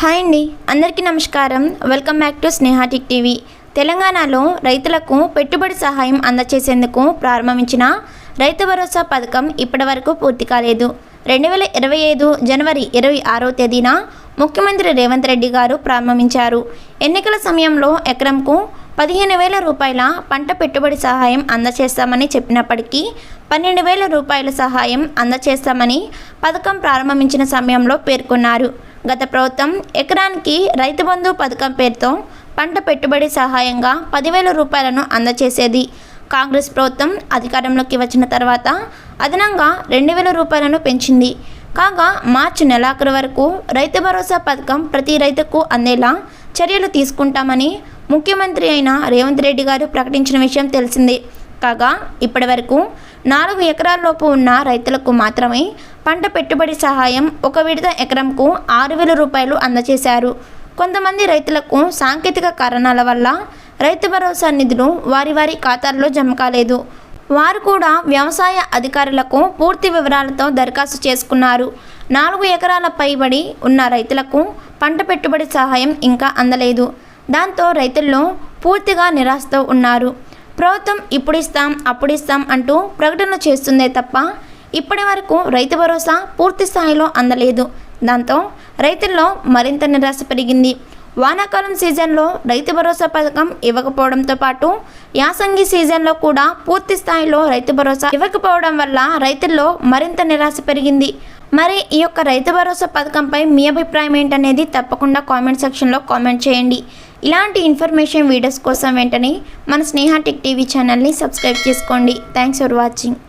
Hi అండి. అందరికీ నమస్కారం. Welcome back to స్నేహాటిక్ TV. తెలంగాణలో రైతులకు పెట్టుబడి సహాయం అందచేసేందుకు ప్రారంభించిన రైతు భరోసా పథకం ఇప్పటివరకు పూర్తి కాలేదు. రెండు వేల ఇరవై ఐదు జనవరి ఇరవై ఆరో తేదీన ముఖ్యమంత్రి రేవంత్ రెడ్డి గారు ప్రారంభించారు. ఎన్నికల సమయంలో ఎకరంకు పదిహేను వేల రూపాయల పంట పెట్టుబడి సహాయం అందచేస్తామని చెప్పినప్పటికీ పన్నెండు వేల రూపాయల సహాయం అందచేస్తామని పథకం ప్రారంభించిన సమయంలో పేర్కొన్నారు. గత ప్రభుత్వం ఎకరానికి రైతు బంధు పథకం పేరుతో పంట పెట్టుబడి సహాయంగా పదివేల రూపాయలను అందచేసేది. కాంగ్రెస్ ప్రభుత్వం అధికారంలోకి వచ్చిన తర్వాత అదనంగా రెండు వేల రూపాయలను పెంచింది. కాగా మార్చి నెలాఖరు వరకు రైతు భరోసా పథకం ప్రతి రైతుకు అందేలా చర్యలు తీసుకుంటామని ముఖ్యమంత్రి అయిన రేవంత్ రెడ్డి గారు ప్రకటించిన విషయం తెలిసిందే. కాగా ఇప్పటి వరకు నాలుగు ఎకరాల్లోపు ఉన్న రైతులకు మాత్రమే పంట పెట్టుబడి సహాయం ఒక విడత ఎకరంకు ఆరు వేల రూపాయలు అందజేశారు కొంతమంది రైతులకు సాంకేతిక కారణాల వల్ల రైతు భరోసా నిధులు వారి వారి ఖాతాల్లో జమ కాలేదు. వారు కూడా వ్యవసాయ అధికారులకు పూర్తి వివరాలతో దరఖాస్తు చేసుకున్నారు. నాలుగు ఎకరాల పైబడి ఉన్న రైతులకు పంట పెట్టుబడి సహాయం ఇంకా అందలేదు. దాంతో రైతుల్లో పూర్తిగా నిరాశతో ఉన్నారు. ప్రభుత్వం ఇప్పుడు ఇస్తాం అప్పుడు ఇస్తాం అంటూ ప్రకటనలు చేస్తుందే తప్ప ఇప్పటి వరకు రైతు భరోసా పూర్తి స్థాయిలో అందలేదు. దాంతో రైతుల్లో మరింత నిరాశ పెరిగింది. వానాకాలం సీజన్లో రైతు భరోసా పథకం ఇవ్వకపోవడంతో పాటు యాసంగి సీజన్లో కూడా పూర్తి స్థాయిలో రైతు భరోసా ఇవ్వకపోవడం వల్ల రైతుల్లో మరింత నిరాశ పెరిగింది. మరి ఈ యొక్క రైతు భరోసా పథకంపై మీ అభిప్రాయం ఏంటనేది తప్పకుండా కామెంట్ సెక్షన్లో కామెంట్ చేయండి. ఇలాంటి ఇన్ఫర్మేషన్ వీడియోస్ కోసం వెంటనే మన స్నేహ టెక్ టీవీ ఛానల్ని సబ్స్క్రైబ్ చేసుకోండి. Thanks for watching